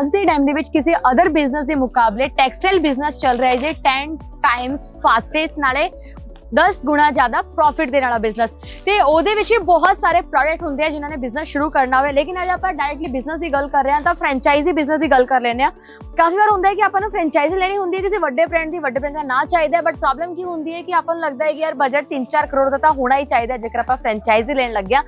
ਅੱਜ ਦੇ ਟਾਈਮ ਦੇ ਵਿੱਚ ਕਿਸੇ ਅਦਰ ਬਿਜ਼ਨਸ ਦੇ ਮੁਕਾਬਲੇ ਟੈਕਸਟਾਈਲ ਬਿਜ਼ਨਸ ਚੱਲ ਰਿਹਾ ਹੈ ਜੇ 10 ਟਾਈਮਸ ਫਾਸਟੈਸਟ ਨਾਲੇ 10 ਗੁਣਾ ਜ਼ਿਆਦਾ ਪ੍ਰੋਫਿਟ ਦੇ ਨਾਲ ਬਿਜ਼ਨਸ ਤੇ ਉਹਦੇ ਵਿੱਚ ਵੀ ਬਹੁਤ ਸਾਰੇ ਪ੍ਰੋਡਕਟ ਹੁੰਦੇ ਆ ਜਿਨ੍ਹਾਂ ਨੇ ਬਿਜ਼ਨਸ ਸ਼ੁਰੂ ਕਰਨਾ ਹੋਵੇ। ਲੇਕਿਨ ਅੱਜ ਆਪਾਂ ਡਾਇਰੈਕਟਲੀ ਬਿਜ਼ਨਸ ਦੀ ਗੱਲ ਕਰ ਰਹੇ ਹਾਂ ਤਾਂ ਫਰੈਂਚਾਈਜ਼ੀ ਬਿਜ਼ਨਸ ਦੀ ਗੱਲ ਕਰ ਲੈਂਦੇ ਆ ਕਾਫੀ ਵਾਰ ਹੁੰਦਾ ਹੈ ਕਿ ਆਪਾਂ ਨੂੰ ਫਰੈਂਚਾਈਜ਼ੀ ਲੈਣੀ ਹੁੰਦੀ ਹੈ ਕਿਸੇ ਵੱਡੇ ਬ੍ਰਾਂਡ ਦੀ, ਵੱਡੇ ਬ੍ਰਾਂਡ ਦਾ ਨਾਂ ਚਾਹੀਦਾ ਬਟ ਪ੍ਰੋਬਲਮ ਕੀ ਹੁੰਦੀ ਹੈ ਕਿ ਆਪਾਂ ਨੂੰ ਲੱਗਦਾ ਹੈ ਕਿ ਯਾਰ ਬਜਟ 3-4 ਕਰੋੜ ਦਾ ਤਾਂ ਹੋਣਾ ਹੀ ਚਾਹੀਦਾ ਜੇਕਰ ਆਪਾਂ ਫਰੈਂਚਾਈਜ਼ੀ ਲੈਣ ਲੱਗਿਆ।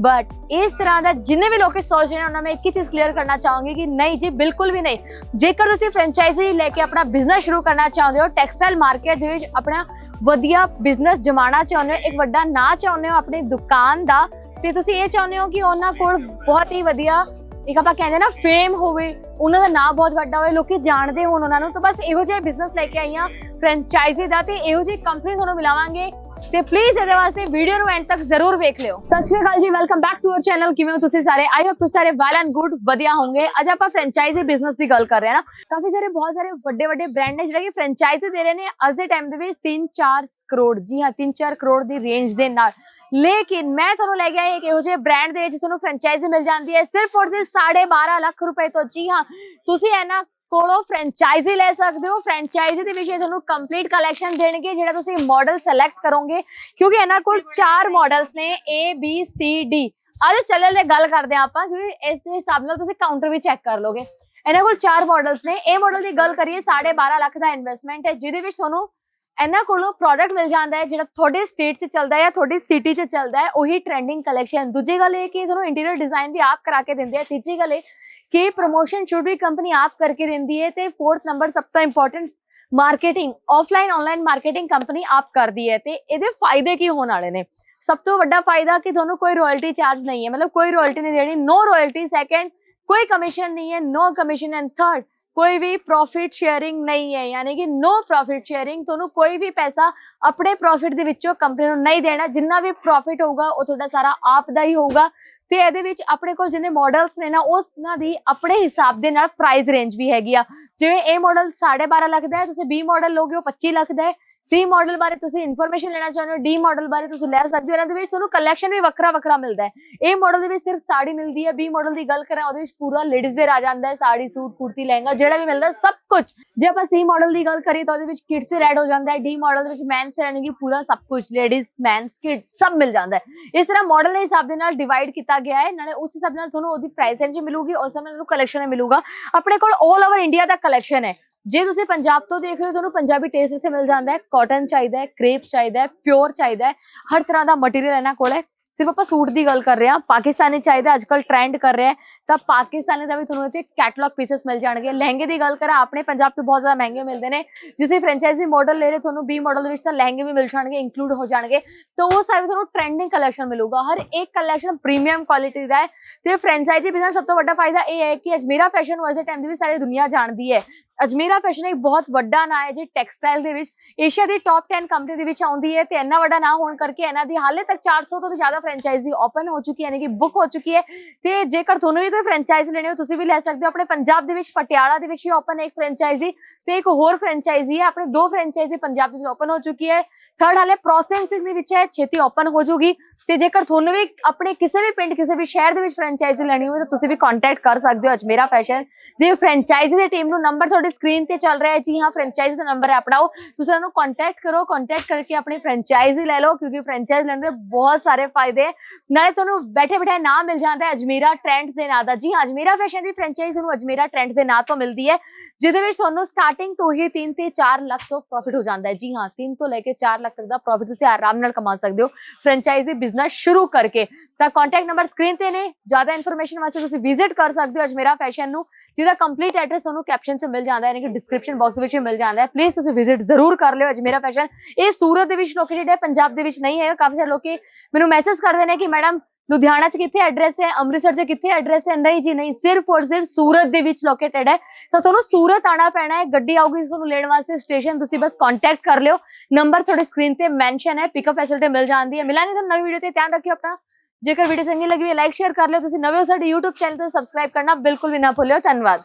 ਬਟ ਇਸ ਤਰ੍ਹਾਂ ਦਾ ਜਿੰਨੇ ਵੀ ਲੋਕ ਸੋਚ ਰਹੇ ਨੇ, ਉਹਨਾਂ ਮੈਂ ਇੱਕ ਹੀ ਚੀਜ਼ ਕਲੀਅਰ ਕਰਨਾ ਚਾਹੂੰਗੀ ਕਿ ਨਹੀਂ ਜੀ, ਬਿਲਕੁਲ ਵੀ ਨਹੀਂ। ਜੇਕਰ ਤੁਸੀਂ ਫਰੈਂਚਾਈਜ਼ੀ ਲੈ ਕੇ ਆਪਣਾ ਬਿਜ਼ਨਸ ਸ਼ੁਰੂ ਕਰਨਾ ਚਾਹੁੰਦੇ ਹੋ ਟੈਕਸਟਾਈਲ ਮਾਰਕੀਟ ਦੇ ਵਿੱਚ ਆਪਣਾ ਵਧੀਆ ਬਿਜ਼ਨਸ ਜਮਾਉਣਾ ਚਾਹੁੰਦੇ ਹੋ, ਇੱਕ ਵੱਡਾ ਨਾਂ ਚਾਹੁੰਦੇ ਹੋ ਆਪਣੀ ਦੁਕਾਨ ਦਾ, ਤੇ ਤੁਸੀਂ ਇਹ ਚਾਹੁੰਦੇ ਹੋ ਕਿ ਉਹਨਾਂ ਕੋਲ ਬਹੁਤ ਹੀ ਵਧੀਆ ਇੱਕ ਆਪਾਂ ਕਹਿੰਦੇ ਨਾ ਫੇਮ ਹੋਵੇ, ਉਹਨਾਂ ਦਾ ਨਾਂ ਬਹੁਤ ਵੱਡਾ ਹੋਵੇ, ਲੋਕੀ ਜਾਣਦੇ ਹੋਣ ਉਹਨਾਂ ਨੂੰ, ਤਾਂ ਬਸ ਇਹੋ ਜਿਹੇ ਬਿਜ਼ਨਸ ਲੈ ਕੇ ਆਈਆਂ ਫਰੈਂਚਾਈਜ਼ੀ ਦਾ ਤੇ ਇਹੋ ਜਿਹੀ ਕੰਪਨੀ ਤੁਹਾਨੂੰ ਮਿਲਾਵਾਂਗੇ। ਤੇ ਪਲੀਜ਼ ਇਹਦੇ ਵਾਸਤੇ ਵੀਡੀਓ ਨੂੰ ਐਂਡ ਤੱਕ ਜ਼ਰੂਰ ਵੇਖ ਲਿਓ। Sat Sri Akal ji welcome back to our channel ਕਿਵੇਂ ਹੋ ਤੁਸੀਂ ਸਾਰੇ? ਆਈ ਹੋਪ ਤੁਸੀਂ ਸਾਰੇ ਵੈਲ ਐਂਡ ਗੁੱਡ ਵਧੀਆ ਹੋਵੋਗੇ। ਅੱਜ ਆਪਾਂ ਫਰੈਂਚਾਈਜ਼ੀ ਬਿਜ਼ਨਸ ਦੀ ਗੱਲ ਕਰ ਰਹੇ ਹਾਂ ਨਾ। ਕਾਫੀ ਸਾਰੇ, ਬਹੁਤ ਸਾਰੇ ਵੱਡੇ ਵੱਡੇ ਬ੍ਰਾਂਡ ਨੇ ਜਿਹੜੇ ਕਿ ਫਰੈਂਚਾਈਜ਼ੀ ਦੇ ਰਹੇ ਨੇ ਅੱਜ ਦੇ ਟਾਈਮ ਦੇ ਵਿੱਚ 3-4 ਕਰੋੜ, ਜੀ ਹਾਂ 3-4 ਕਰੋੜ ਦੀ ਰੇਂਜ ਦੇ ਨਾਲ। ਲੇਕਿਨ ਮੈਂ ਤੁਹਾਨੂੰ ਲੈ ਗਿਆ ਆਈ ਇੱਕ ਇਹੋ ਜਿਹੇ ਬ੍ਰਾਂਡ ਦੇ ਜਿਸ ਨੂੰ ਫਰੈਂਚਾਈਜ਼ੀ ਮਿਲ ਜਾਂਦੀ ਹੈ। ਸਿਰਫ ਔਰ ਸਿਰਫ 12.5 ਲੱਖ ਰੁਪਏ ਤੋਂ, ਜੀ ਹਾਂ, ਤੁਸੀਂ ਇਹਨਾਂ ਕੋਲੋਂ ਫਰੈਂਚਾਈਜ਼ੀ ਲੈ ਸਕਦੇ ਹੋ। ਫਰੈਂਚਾਈਜ਼ੀ ਦੇ ਵਿੱਚ ਇਹ ਤੁਹਾਨੂੰ ਕੰਪਲੀਟ ਕਲੈਕਸ਼ਨ ਦੇਣਗੇ, ਜਿਹੜਾ ਤੁਸੀਂ ਮਾਡਲ ਸਿਲੈਕਟ ਕਰੋਗੇ। ਕਿਉਂਕਿ ਇਹਨਾਂ ਕੋਲ ਚਾਰ ਮਾਡਲਸ ਨੇ, A, B, C, D ਅੱਜ ਚੱਲਣ ਦੇ ਗੱਲ ਕਰਦੇ ਹਾਂ ਆਪਾਂ, ਕਿਉਂਕਿ ਇਸ ਦੇ ਹਿਸਾਬ ਨਾਲ ਤੁਸੀਂ ਕਾਊਂਟਰ ਵੀ ਚੈੱਕ ਕਰ ਲੋਗੇ। ਇਹਨਾਂ ਕੋਲ ਚਾਰ ਮਾਡਲਸ ਨੇ। ਇਹ ਮਾਡਲ ਦੀ ਗੱਲ ਕਰੀਏ 12.5 ਲੱਖ ਦਾ ਇਨਵੈਸਟਮੈਂਟ ਹੈ, ਜਿਹਦੇ ਵਿੱਚ ਤੁਹਾਨੂੰ ਇਹਨਾਂ ਕੋਲੋਂ ਪ੍ਰੋਡਕਟ ਮਿਲ ਜਾਂਦਾ ਹੈ, ਜਿਹੜਾ ਤੁਹਾਡੇ ਸਟੇਟ 'ਚ ਚੱਲਦਾ ਹੈ ਜਾਂ ਤੁਹਾਡੀ ਸਿਟੀ 'ਚ ਚੱਲਦਾ ਹੈ, ਉਹੀ ਟ੍ਰੈਂਡਿੰਗ ਕਲੈਕਸ਼ਨ ਦੂਜੀ ਗੱਲ ਇਹ ਕਿ ਤੁਹਾਨੂੰ ਇੰਟੀਰੀਅਰ ਡਿਜ਼ਾਈਨ ਵੀ ਆਪ ਕਰਾ ਕੇ ਦਿੰਦੇ ਆ। ਤੀਜੀ ਗੱਲ ਇਹ ਕਿ ਪ੍ਰੋਮੋਸ਼ਨ ਸ਼ੁੱਡ ਵੀ ਕੰਪਨੀ ਆਪ ਕਰਕੇ ਦਿੰਦੀ ਹੈ ਤੇ ਫੋਰਥ ਨੰਬਰ ਸਭ ਤੋਂ important marketing offline online marketing company ਆਪ ਕਰਦੀ ਹੈ ਤੇ ਇਹਦੇ ਫਾਇਦੇ ਕੀ ਹੋਣ ਵਾਲੇ ਨੇ? ਸਭ ਤੋਂ ਵੱਡਾ ਫਾਇਦਾ ਕਿ ਤੁਹਾਨੂੰ ਕੋਈ ਰਾਇਲਟੀ ਚਾਰਜ ਨਹੀਂ ਹੈ, ਮਤਲਬ ਕੋਈ ਰਾਇਲਟੀ ਨਹੀਂ ਦੇਣੀ ਨੋ ਰਾਇਲਟੀ ਸੈਕੰਡ ਕੋਈ ਕਮਿਸ਼ਨ ਨਹੀਂ ਹੈ ਨੋ ਕਮਿਸ਼ਨ ਐਂਡ ਥਰਡ ਕੋਈ ਵੀ ਪ੍ਰੋਫਿਟ ਸ਼ੇਅਰਿੰਗ ਨਹੀਂ ਹੈ, ਯਾਨੀ ਕਿ ਨੋ ਪ੍ਰੋਫਿਟ ਸ਼ੇਅਰਿੰਗ ਤੁਹਾਨੂੰ ਕੋਈ ਵੀ ਪੈਸਾ ਆਪਣੇ ਪ੍ਰੋਫਿਟ ਦੇ ਵਿੱਚੋਂ ਕੰਪਨੀ ਨੂੰ ਨਹੀਂ ਦੇਣਾ, ਜਿੰਨਾ ਵੀ ਪ੍ਰੋਫਿਟ ਹੋਊਗਾ, ਉਹ ਤੁਹਾਡਾ ਸਾਰਾ ਆਪ ਦਾ ਹੀ ਹੋਊਗਾ। ਤੇ ਇਹਦੇ ਵਿੱਚ ਆਪਣੇ ਕੋਲ ਜਿੰਨੇ ਮਾਡਲਸ ਨੇ ਨਾ, ਉਹਨਾਂ ਦੀ ਆਪਣੇ ਹਿਸਾਬ ਦੇ ਨਾਲ ਪ੍ਰਾਈਸ ਰੇਂਜ ਵੀ ਹੈਗੀ ਆ। ਜਿਵੇਂ ਇਹ ਮਾਡਲ 12.5 ਲੱਖ ਦਾ ਹੈ, ਤੁਸੀਂ B ਮਾਡਲ ਲੋਗੇ ਉਹ 25 ਲੱਖ ਦਾ ਹੈ। ਸੀ ਮਾਡਲ ਬਾਰੇ ਤੁਸੀਂ ਇਨਫੋਰਮੇਸ਼ਨ ਲੈਣਾ ਚਾਹੁੰਦੇ ਹੋ ਡੀ ਮਾਡਲ ਬਾਰੇ ਤੁਸੀਂ ਲੈ ਸਕਦੇ ਹੋ, ਇਹਨਾਂ ਦੇ ਵਿੱਚ ਤੁਹਾਨੂੰ ਕਲੈਕਸ਼ਨ ਵੀ ਵੱਖਰਾ ਵੱਖਰਾ ਮਿਲਦਾ ਹੈ। ਇਹ ਮਾਡਲ ਦੇ ਵਿੱਚ ਸਿਰਫ ਸਾੜੀ ਮਿਲਦੀ ਹੈ ਬੀ ਮਾਡਲ ਦੀ ਗੱਲ ਕਰਾਂ, ਉਹਦੇ ਵਿੱਚ ਪੂਰਾ ਲੇਡੀਜ਼ ਵੇਅਰ ਆ ਜਾਂਦਾ ਹੈ, ਸਾੜੀ, ਸੂਟ, ਕੁੜਤੀ, ਲਹਿੰਗਾ, ਜਿਹੜਾ ਵੀ ਮਿਲਦਾ ਸਭ ਕੁਝ। ਜੇ ਆਪਾਂ ਸੀ ਮਾਡਲ ਦੀ ਗੱਲ ਕਰੀਏ ਤਾਂ ਉਹਦੇ ਵਿੱਚ ਕਿਡਸ ਵੇਅਰ ਐਡ ਹੋ ਜਾਂਦਾ ਹੈ ਡੀ ਮਾਡਲ ਦੇ ਵਿੱਚ ਮੈਨਸ ਵੇਅਰ ਯਾਨੀ ਕਿ ਪੂਰਾ ਸਭ ਕੁਝ ਲੇਡੀਜ਼ ਮੈਨਸ ਕਿਡ ਸਭ ਮਿਲ ਜਾਂਦਾ ਹੈ। ਇਸ ਤਰ੍ਹਾਂ ਮਾਡਲ ਦੇ ਹਿਸਾਬ ਦੇ ਨਾਲ ਡਿਵਾਈਡ ਕੀਤਾ ਗਿਆ ਹੈ, ਨਾਲੇ ਉਸ ਹਿਸਾਬ ਨਾਲ ਤੁਹਾਨੂੰ ਉਹਦੀ ਪ੍ਰਾਈਸ ਰੇਂਜ ਮਿਲੂਗੀ, ਉਸ ਹਿਸਾਬ ਨਾਲ ਤੁਹਾਨੂੰ ਕਲੈਕਸ਼ਨ ਮਿਲੂਗਾ। ਆਪਣੇ ਕੋਲ 올 ਓਵਰ ਇੰਡੀਆ ਦਾ ਕਲੈਕਸ਼ਨ ਹੈ। ਜੇ ਤੁਸੀਂ ਪੰਜਾਬ ਤੋਂ ਦੇਖ ਰਹੇ ਹੋ, ਤੁਹਾਨੂੰ ਪੰਜਾਬੀ ਟੇਸਟ ਇੱਥੇ ਮਿਲ ਜਾਂਦਾ ਹੈ ਕਾਟਨ ਚਾਹੀਦਾ ਹੈ ਕ੍ਰੇਪ ਚਾਹੀਦਾ ਹੈ ਪਿਓਰ ਚਾਹੀਦਾ ਹੈ, ਹਰ ਤਰ੍ਹਾਂ ਦਾ ਮਟੀਰੀਅਲ ਇਹਨਾਂ ਕੋਲ ਹੈ। ਸਿਰਫ ਆਪਾਂ ਸੂਟ ਦੀ ਗੱਲ ਕਰ ਰਹੇ ਹਾਂ, ਪਾਕਿਸਤਾਨੀ ਚਾਹੀਦਾ ਅੱਜ ਕੱਲ ਟ੍ਰੈਂਡ ਕਰ ਰਿਹਾ ਤਾਂ ਪਾਕਿਸਤਾਨੀ ਦਾ ਵੀ ਤੁਹਾਨੂੰ ਇੱਥੇ ਕੈਟਲੌਗ ਪੀਸਸ ਮਿਲ ਜਾਣਗੇ। ਲਹਿੰਗੇ ਦੀ ਗੱਲ ਕਰਾਂ, ਆਪਣੇ ਪੰਜਾਬ ਤੋਂ ਬਹੁਤ ਜ਼ਿਆਦਾ ਮਹਿੰਗੇ ਮਿਲਦੇ ਨੇ। ਜਿਸੇ ਫਰੈਂਚਾਈਜ਼ੀ ਮਾਡਲ ਲੈ ਰਹੇ, ਤੁਹਾਨੂੰ ਬੀ ਮਾਡਲ ਦੇ ਵਿੱਚ ਤਾਂ ਲਹਿੰਗੇ ਵੀ ਮਿਲ ਜਾਣਗੇ ਇਨਕਲੂਡ ਹੋ ਜਾਣਗੇ। ਤਾਂ ਉਹ ਸਾਰੇ ਤੁਹਾਨੂੰ ਟ੍ਰੈਂਡਿੰਗ ਕਲੈਕਸ਼ਨ ਮਿਲੂਗਾ। ਹਰ ਇੱਕ ਕਲੈਕਸ਼ਨ ਪ੍ਰੀਮੀਅਮ ਕੁਆਲਿਟੀ ਦਾ ਹੈ। ਤੇ ਫਰੈਂਚਾਈਜ਼ੀ ਬਿਜ਼ਨਸ ਸਭ ਤੋਂ ਵੱਡਾ ਫਾਇਦਾ ਇਹ ਹੈ ਕਿ ਅਜਮੇਰਾ ਫੈਸ਼ਨ ਨੂੰ ਦੇ ਟਾਈਮ ਦੇ ਵੀ ਸਾਰੀ ਦੁਨੀਆ ਜਾਣਦੀ ਹੈ। ਅਜਮੇਰਾ ਫੈਸ਼ਨ ਇੱਕ ਬਹੁਤ ਵੱਡਾ ਨਾਂ ਹੈ, ਜੇ ਟੈਕਸਟਾਈਲ ਦੇ ਵਿੱਚ। ਏਸ਼ੀਆ ਦੀ ਟੌਪ 10 ਕੰਪਨੀ ਦੇ ਵਿੱਚ ਆਉਂਦੀ ਹੈ ਤੇ ਇੰਨਾ ਵੱਡਾ ਨਾਂ ਹੋਣ ਕਰਕੇ ਇਹਨਾਂ ਦੀ ਹਾਲੇ ਤੱਕ 400 ਤੋਂ ਵੀ ਜ਼ਿਆਦਾ ਫਰੈਂਚਾਈਜ਼ੀ ਓਪਨ ਹੋ ਚੁੱਕੀ ਹੈ, ਯਾਨੀ ਕਿ ਬੁੱਕ ਹੋ ਚੁੱਕੀ ਹੈ, ਤੇ ਜੇਕਰ ਤੁਹਾਨੂੰ ਵੀ ਕੋਈ ਫਰੈਂਚਾਈਜ਼ ਲੈਣੀ ਹੋ, ਤੁਸੀਂ ਵੀ ਲੈ ਸਕਦੇ ਹੋ। ਆਪਣੇ ਪੰਜਾਬ ਦੇ ਵਿੱਚ ਪਟਿਆਲਾ ਦੇ ਵਿੱਚ ਹੀ ਓਪਨ ਹੈ ਇੱਕ ਫਰੈਂਚਾਈਜ਼ੀ ਤੇ ਇੱਕ ਹੋਰ ਫਰੈਂਚਾਈਜ਼ੀ ਹੈ, ਆਪਣੇ ਦੋ ਫਰੈਂਚਾਈਜ਼ੀ ਪੰਜਾਬ ਦੇ ਵਿੱਚ ਓਪਨ ਹੋ ਚੁੱਕੀ ਹੈ। ਥਰਡ ਹਾਲੇ ਪ੍ਰੋਸੈਸਿੰਗ ਦੇ ਵਿੱਚ ਹੈ, ਛੇਤੀ ਓਪਨ ਹੋ ਜਾਊਗੀ ਤੇ ਜੇਕਰ ਤੁਹਾਨੂੰ ਵੀ ਆਪਣੇ ਕਿਸੇ ਵੀ ਪਿੰਡ, ਕਿਸੇ ਵੀ ਸ਼ਹਿਰ ਦੇ ਵਿੱਚ ਫਰੈਂਚਾਈਜ਼ੀ ਲੈਣੀ ਹੋਵੇ, ਤਾਂ ਤੁਸੀਂ ਵੀ ਕੰਟੈਕਟ ਕਰ ਸਕਦੇ ਹੋ ਅਜਮੇਰਾ ਫੈਸ਼ਨ ਦੇ ਫਰੈਂਚਾਈਜ਼ੀ ਦੀ ਟੀਮ ਨੂੰ। ਨੰਬਰ ਤੁਹਾਡੇ ਸਕਰੀਨ ਤੇ ਚੱਲ ਰਿਹਾ ਹੈ, ਜੀ ਹਾਂ ਫਰੈਂਚਾਈਜ਼ੀ ਦਾ ਨੰਬਰ ਹੈ ਆਪਣਾਓ ਤੁਸੀਂ ਉਹਨਾਂ ਨੂੰ ਕੰਟੈਕਟ ਕਰੋ ਕੰਟੈਕਟ ਕਰਕੇ ਆਪਣੀ ਫਰੈਂਚਾਈਜ਼ੀ ਲੈ ਲਓ, ਕਿਉਂਕਿ ਫਰੈਂਚਾਈਜ਼ ਲੈਣ ਦੇ ਬਹੁਤ ਸਾਰੇ ਫਾਇਦੇ ਹੈ ਨਾਲੇ ਤੁਹਾਨੂੰ ਬੈਠੇ ਬਿਠਾਏ ਨਾਮ ਮਿਲ ਜਾਂਦਾ ਹੈ, ਅਜਮੇਰਾ ਟ੍ਰੈਂਡਸ ਦੇ ਨਾਂ ਦਾ। ਜੀ ਹਾਂ, ਅਜਮੇਰਾ ਫੈਸ਼ਨ ਦੀ ਫਰੈਂਚਾਈਜ਼ ਤੁਹਾਨੂੰ ਅਜਮੇਰਾ ਟ੍ਰੈਂਡਸ ਦੇ ਨਾਂ ਤੋਂ ਮਿਲਦੀ ਹੈ, ਜਿਹਦੇ ਵਿੱਚ ਤੁਹਾਨੂੰ ਸਟਾਰਟਿੰਗ ਤੋਂ ਹੀ 3 ਤੇ 4 ਲੱਖ ਤੋਂ ਪ੍ਰੋਫਿਟ ਹੋ ਜਾਂਦਾ ਹੈ। ਜੀ ਹਾਂ 3 ਤੋਂ ਲੈ ਕੇ 4 ਲੱਖ ਤੱਕ ਦਾ ਪ੍ਰੋਫਿਟ ਤੁਸੀਂ ਆਰਾਮ ਨਾਲ ਕਮਾ ਸਕਦੇ ਹੋ। ਫਰੈਂਚਾਈਜ਼ੀ ਬਿਜ਼ਨਸ ਸ਼ੁਰੂ ਕਰਕੇ। ਤਾਂ ਕੰਟੈਕਟ ਨੰਬਰ ਸਕਰੀਨ ਤੇ ਨੇ। ਜ਼ਿਆਦਾ ਇਨਫੋਰਮੇਸ਼ਨ ਵਾਸਤੇ ਤੁਸੀਂ ਵਿਜ਼ਿਟ ਕਰ ਸਕਦੇ ਹੋ ਅਜਮੇਰਾ ਫੈਸ਼ਨ ਨੂੰ। ਜਿਹਦਾ ਕੰਪਲੀਟ ਐਡਰੈਸ ਤੁਹਾਨੂੰ ਕੈਪਸ਼ਨ 'ਚ ਮਿਲ ਜਾਂਦਾ ਹੈ, ਯਾਨੀ ਕਿ ਡਿਸਕ੍ਰਿਪਸ਼ਨ ਬਾਕਸ ਵਿੱਚ ਮਿਲ ਜਾਂਦਾ ਹੈ। ਪਲੀਜ਼ ਤੁਸੀਂ ਵਿਜ਼ਿਟ ਜ਼ਰੂਰ ਕਰ ਲਿਓ ਅਜਮੇਰਾ ਫੈਸ਼ਨ ਇਹ ਸੂਰਤ ਦੇ ਵਿੱਚ ਲੋਕੇਟਡ ਹੈ ਪੰਜਾਬ ਦੇ ਵਿੱਚ ਨਹੀਂ ਹੈ ਕਾਫੀ ਸਾਰੇ ਲੋਕੀ ਮੈਨੂੰ ਮੈਸੇਜ ਕਰਦੇ ਨੇ ਕਿ ਮੈਡਮ ਲੁਧਿਆਣਾ 'ਚ ਕਿੱਥੇ ਐਡਰੈਸ ਹੈ? ਅੰਮ੍ਰਿਤਸਰ 'ਚ ਕਿੱਥੇ ਐਡਰੈਸ ਹੈ? ਨਹੀਂ ਜੀ, ਨਹੀਂ। ਸਿਰਫ ਔਰ ਸਿਰਫ ਸੂਰਤ ਦੇ ਵਿੱਚ ਲੋਕੇਟਡ ਹੈ। ਤਾਂ ਤੁਹਾਨੂੰ ਸੂਰਤ ਆਣਾ ਪੈਣਾ ਹੈ। ਗੱਡੀ ਆਊਗੀ, ਤੁਹਾਨੂੰ ਲੈਣ ਵਾਸਤੇ ਸਟੇਸ਼ਨ ਤੁਸੀਂ ਬਸ ਕੰਟੈਕਟ ਕਰ ਲਿਓ। ਨੰਬਰ ਤੁਹਾਡੇ ਸਕਰੀਨ ਤੇ ਮੈਂਸ਼ਨ ਹੈ ਪਿਕਅਪ ਫੈਸਿਲਿਟੀ ਮਿਲ ਜਾਂਦੀ ਹੈ। ਮਿਲਾਂਗੇ ਤੁਹਾਨੂੰ ਨਵੀਂ ਵੀਡੀਓ ਤੇ। ਧਿਆਨ ਰੱਖਿਓ ਆਪਣਾ। ਜੇਕਰ ਵੀਡੀਓ ਚੰਗੀ ਲੱਗੀ ਹੋਵੇ ਲਾਈਕ ਸ਼ੇਅਰ ਕਰ ਲਿਓ। ਤੁਸੀਂ ਨਵੇਂ ਹੋ, ਸਾਡੇ YouTube ਚੈਨਲ ਤੇ ਸਬਸਕ੍ਰਾਈਬ ਕਰਨਾ ਬਿਲਕੁਲ ਵੀ ਨਾ ਭੁੱਲਿਓ। ਧੰਨਵਾਦ।